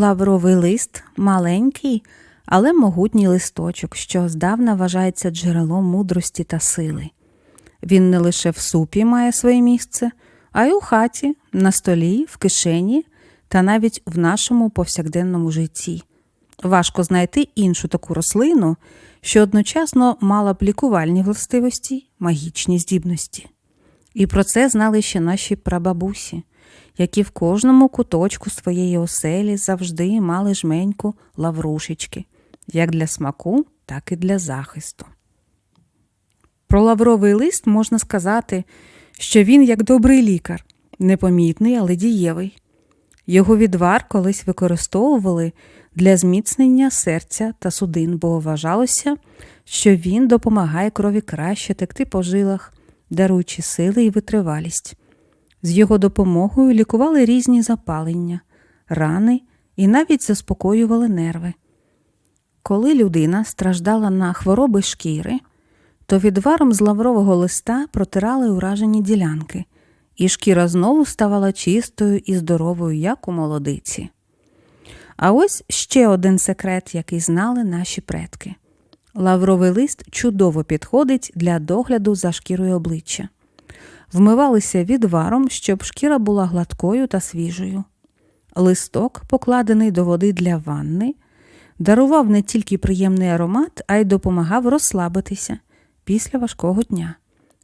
Лавровий лист маленький, але могутній листочок, що здавна вважається джерелом мудрості та сили. Він не лише в супі має своє місце, а й у хаті, на столі, в кишені та навіть в нашому повсякденному житті. Важко знайти іншу таку рослину, що одночасно мала б лікувальні властивості, магічні здібності. І про це знали ще наші прабабусі, які в кожному куточку своєї оселі завжди мали жменьку лаврушечки, як для смаку, так і для захисту. Про лавровий лист можна сказати, що він як добрий лікар, непомітний, але дієвий. Його відвар колись використовували для зміцнення серця та судин, бо вважалося, що він допомагає крові краще текти по жилах, даруючи сили і витривалість. З його допомогою лікували різні запалення, рани і навіть заспокоювали нерви. Коли людина страждала на хвороби шкіри, то відваром з лаврового листа протирали уражені ділянки, і шкіра знову ставала чистою і здоровою, як у молодиці. А ось ще один секрет, який знали наші предки. Лавровий лист чудово підходить для догляду за шкірою обличчя. Вмивалися відваром, щоб шкіра була гладкою та свіжою. Листок, покладений до води для ванни, дарував не тільки приємний аромат, а й допомагав розслабитися після важкого дня.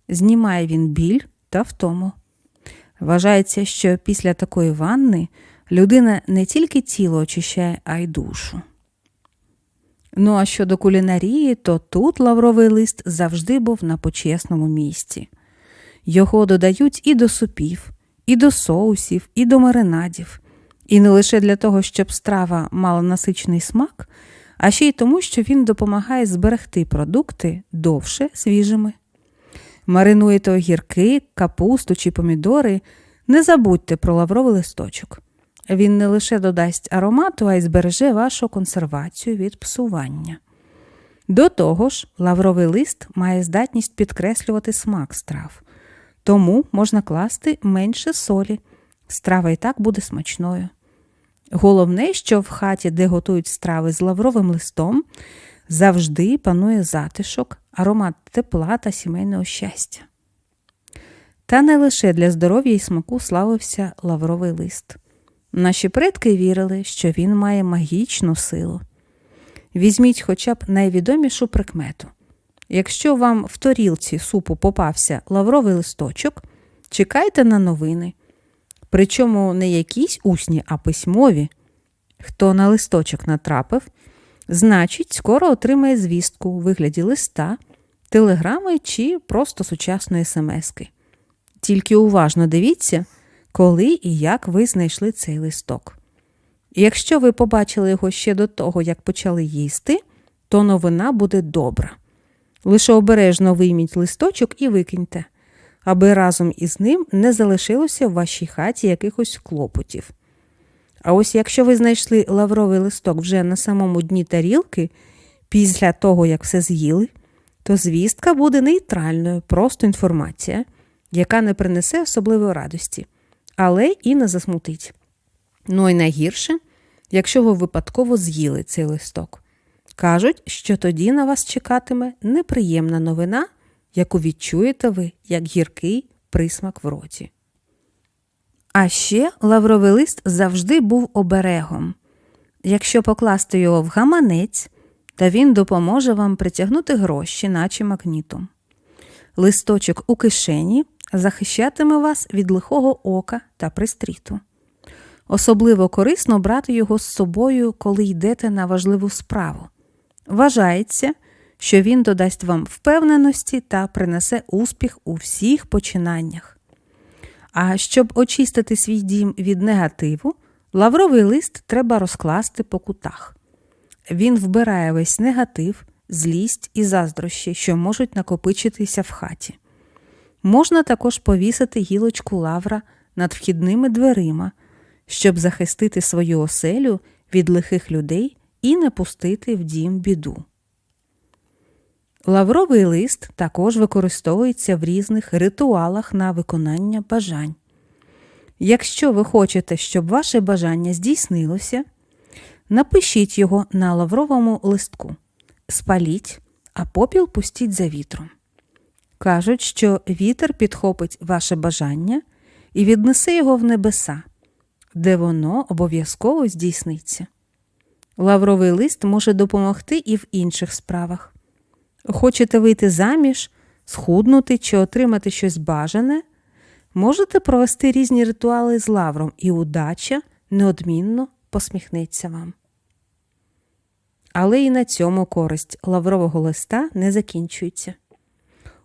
Знімає він біль та втому. Вважається, що після такої ванни людина не тільки тіло очищає, а й душу. Ну а щодо кулінарії, то тут лавровий лист завжди був на почесному місці. Його додають і до супів, і до соусів, і до маринадів. І не лише для того, щоб страва мала насичений смак, а ще й тому, що він допомагає зберегти продукти довше свіжими. Маринуєте огірки, капусту чи помідори, не забудьте про лавровий листочок. Він не лише додасть аромату, а й збереже вашу консервацію від псування. До того ж, лавровий лист має здатність підкреслювати смак страв, тому можна класти менше солі. Страва і так буде смачною. Головне, що в хаті, де готують страви з лавровим листом, завжди панує затишок, аромат тепла та сімейного щастя. Та не лише для здоров'я і смаку славився лавровий лист. Наші предки вірили, що він має магічну силу. Візьміть хоча б найвідомішу прикмету. Якщо вам в торілці супу попався лавровий листочок, чекайте на новини. Причому не якісь усні, а письмові. Хто на листочок натрапив, значить, скоро отримає звістку у вигляді листа, телеграми чи просто сучасної смски. Тільки уважно дивіться, коли і як ви знайшли цей листок. Якщо ви побачили його ще до того, як почали їсти, то новина буде добра. Лише обережно вийміть листочок і викиньте, аби разом із ним не залишилося в вашій хаті якихось клопотів. А ось якщо ви знайшли лавровий листок вже на самому дні тарілки, після того, як все з'їли, то звістка буде нейтральною, просто інформація, яка не принесе особливої радості, але і не засмутить. Ну і найгірше, якщо ви випадково з'їли цей листок. Кажуть, що тоді на вас чекатиме неприємна новина, яку відчуєте ви як гіркий присмак в роті. А ще лавровий лист завжди був оберегом. Якщо покласти його в гаманець, то він допоможе вам притягнути гроші, наче магнітом. Листочок у кишені захищатиме вас від лихого ока та пристріту. Особливо корисно брати його з собою, коли йдете на важливу справу. Вважається, що він додасть вам впевненості та принесе успіх у всіх починаннях. А щоб очистити свій дім від негативу, лавровий лист треба розкласти по кутах. Він вбирає весь негатив, злість і заздрощі, що можуть накопичитися в хаті. Можна також повісити гілочку лавра над вхідними дверима, щоб захистити свою оселю від лихих людей і не пустити в дім біду. Лавровий лист також використовується в різних ритуалах на виконання бажань. Якщо ви хочете, щоб ваше бажання здійснилося, Напишіть його на лавровому листку, спаліть, а попіл пустіть за вітром. Кажуть, що вітер підхопить ваше бажання і віднесе його в небеса, де воно обов'язково здійсниться. Лавровий лист може допомогти і в інших справах. Хочете вийти заміж, схуднути чи отримати щось бажане, можете провести різні ритуали з лавром, і удача неодмінно посміхнеться вам. Але і на цьому користь лаврового листа не закінчується.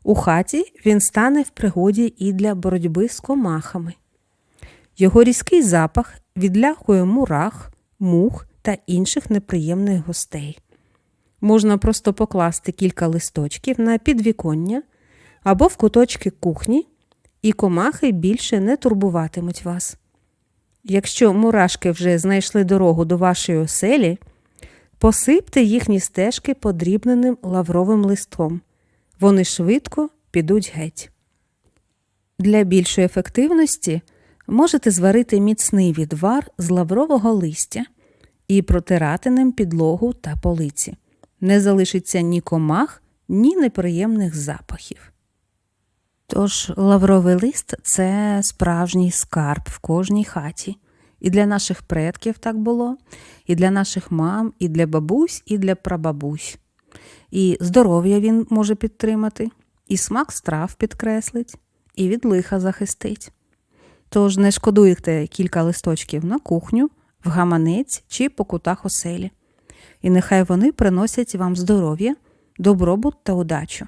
У хаті він стане в пригоді і для боротьби з комахами. Його різкий запах відлякує мурах, мух та інших неприємних гостей. Можна просто покласти кілька листочків на підвіконня або в куточки кухні, і комахи більше не турбуватимуть вас. Якщо мурашки вже знайшли дорогу до вашої оселі, посипте їхні стежки подрібненим лавровим листом. Вони швидко підуть геть. Для більшої ефективності можете зварити міцний відвар з лаврового листя і протирати ним підлогу та полиці. Не залишиться ні комах, ні неприємних запахів. Тож лавровий лист це справжній скарб в кожній хаті. І для наших предків так було, і для наших мам, і для бабусь, і для прабабусь. І здоров'я він може підтримати, і смак страв підкреслить, і від лиха захистить. Тож не шкодуйте кілька листочків на кухню, в гаманець чи по кутах оселі. І нехай вони приносять вам здоров'я, добробут та удачу.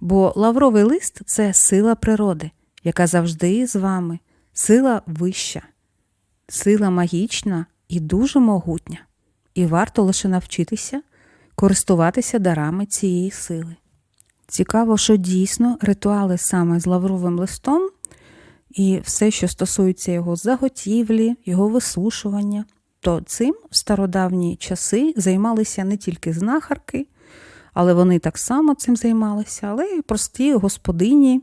Бо лавровий лист це сила природи, яка завжди з вами, сила вища, сила магічна і дуже могутня. І варто лише навчитися користуватися дарами цієї сили. Цікаво, що дійсно ритуали саме з лавровим листом і все, що стосується його заготівлі, його висушування, то цим в стародавні часи займалися не тільки знахарки, але вони так само цим займалися, але й прості господині.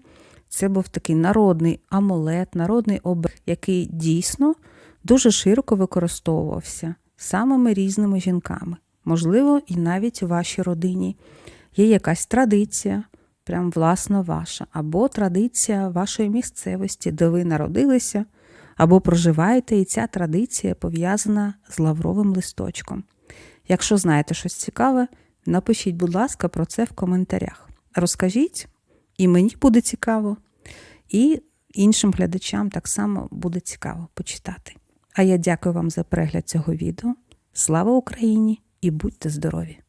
Це був такий народний амулет, народний образ, який дійсно дуже широко використовувався самими різними жінками. Можливо, і навіть у вашій родині є якась традиція, прям власно ваша, або традиція вашої місцевості, де ви народилися, або проживаєте, і ця традиція пов'язана з лавровим листочком. Якщо знаєте щось цікаве, напишіть, будь ласка, про це в коментарях. Розкажіть, і мені буде цікаво, і іншим глядачам так само буде цікаво почитати. А я дякую вам за перегляд цього відео. Слава Україні і будьте здорові!